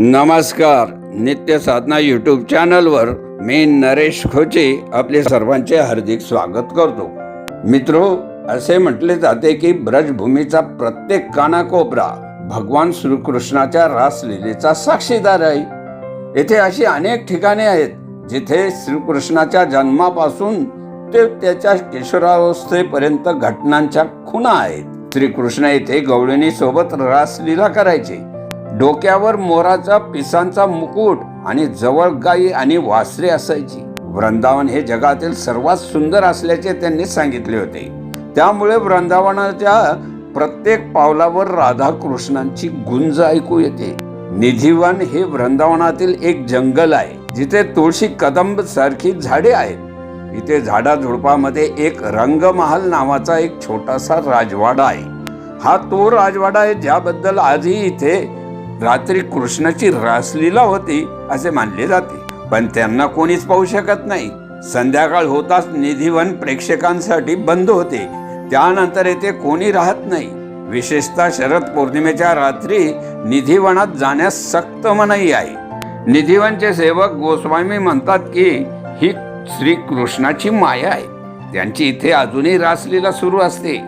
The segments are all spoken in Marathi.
नमस्कार. नित्य साधना यूट्यूब चॅनलवर मी नरेश खोचे आपले सर्वांचे हार्दिक स्वागत करतो. मित्रो असे म्हटले जाते की ब्रजभूमीचा प्रत्येक कानाकोपरा भगवान श्रीकृष्णाच्या रासलीलेचा साक्षीदार आहे. येथे अशी अनेक ठिकाणे आहेत जिथे श्रीकृष्णाच्या जन्मापासून ते त्याच्या किशोरावस्थेपर्यंत घटनांच्या खुणा आहेत. श्रीकृष्ण येथे गवळणी सोबत रासलीला करायचे. डोक्यावर मोराचा पिसांचा मुकुट आणि जवळ गायी आणि वासरे असायची. वृंदावन हे जगातील सर्वात सुंदर असल्याचे त्यांनी सांगितले होते. त्यामुळे वृंदावनाच्या प्रत्येक पावलावर राधाकृष्णांची गुंज ऐकू येते. निधिवन हे वृंदावनातील एक जंगल आहे जिथे तुळशी कदंब सारखी झाडे आहेत. इथे झाडाझुडपामध्ये एक रंगमहाल नावाचा एक छोटासा राजवाडा आहे. हा तो राजवाडा आहे ज्याबद्दल आजही इथे रात्री कृष्णाची रासलीला होती असे मानले जाते. पण त्यांना कोणीच पाहू शकत नाही. संध्याकाळ होताच निधीवन प्रेक्षकांसाठी बंद होते. त्यानंतर येथे कोणी राहत नाही. विशेषतः शरद पौर्णिमेच्या रात्री निधीवनात जाण्यास सक्त मनाई आहे. निधीवनचे सेवक गोस्वामी म्हणतात की ही श्रीकृष्णाची माया आहे. त्यांची इथे अजूनही रासलीला सुरू असते.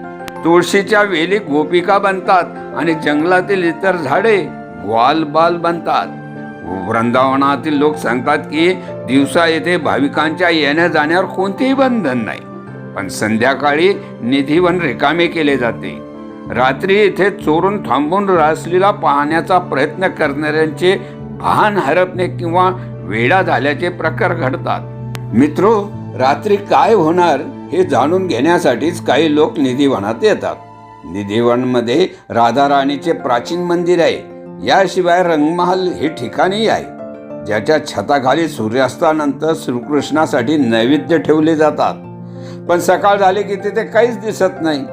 तुळशीच्या वेली गोपिका बनतात आणि जंगलातील इतर झाडे ग्वालबाल बनतात. वृंदावनातील लोक सांगतात की दिवसा येथे भाविकांच्या येण्या जाण्यावर कोणतेही बंधन नाही. पण संध्याकाळी निधीवन रिकामे केले जाते. रात्री इथे चोरून थांबून रासलीला पाहण्याचा प्रयत्न करणाऱ्यांचे भान हरपणे किंवा वेडा झाल्याचे प्रकार घडतात. मित्रो रात्री काय होणार हे जाणून घेण्यासाठीच काही लोक निधीवनात येतात. निधीवनमध्ये राधाराणीचे प्राचीन मंदिर आहे. याशिवाय रंगमहाल हे ठिकाणही आहे ज्याच्या छताखाली सूर्यास्तानंतर श्रीकृष्णासाठी नैवेद्य ठेवले जातात. पण सकाळ झाली की तिथे काहीच दिसत नाही.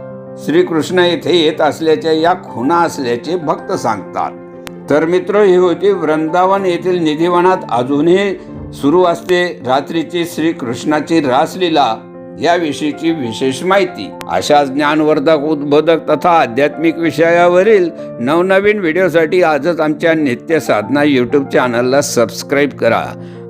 श्रीकृष्ण येथे येत असल्याच्या या खुणा असल्याचे भक्त सांगतात. तर मित्र ही होती वृंदावन येथील निधिवनात अजूनही सुरू असते रात्रीची श्रीकृष्णाची रासलीला. याविषयीची विशेष माहिती. अशा ज्ञानवर्धक उद्बोधक तथा आध्यात्मिक विषयावरील नवनवीन व्हिडिओसाठी आजच आमच्या नित्य साधना यूट्यूब चॅनलला सबस्क्राईब करा.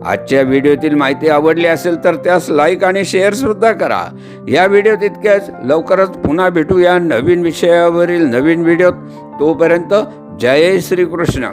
आजच्या व्हिडिओतील माहिती आवडली असेल तर त्यास लाईक आणि शेअर सुद्धा करा. या व्हिडिओ तितक्याच लवकरच पुन्हा भेटू या नवीन विषयावरील नवीन व्हिडिओत. तोपर्यंत जय श्रीकृष्ण.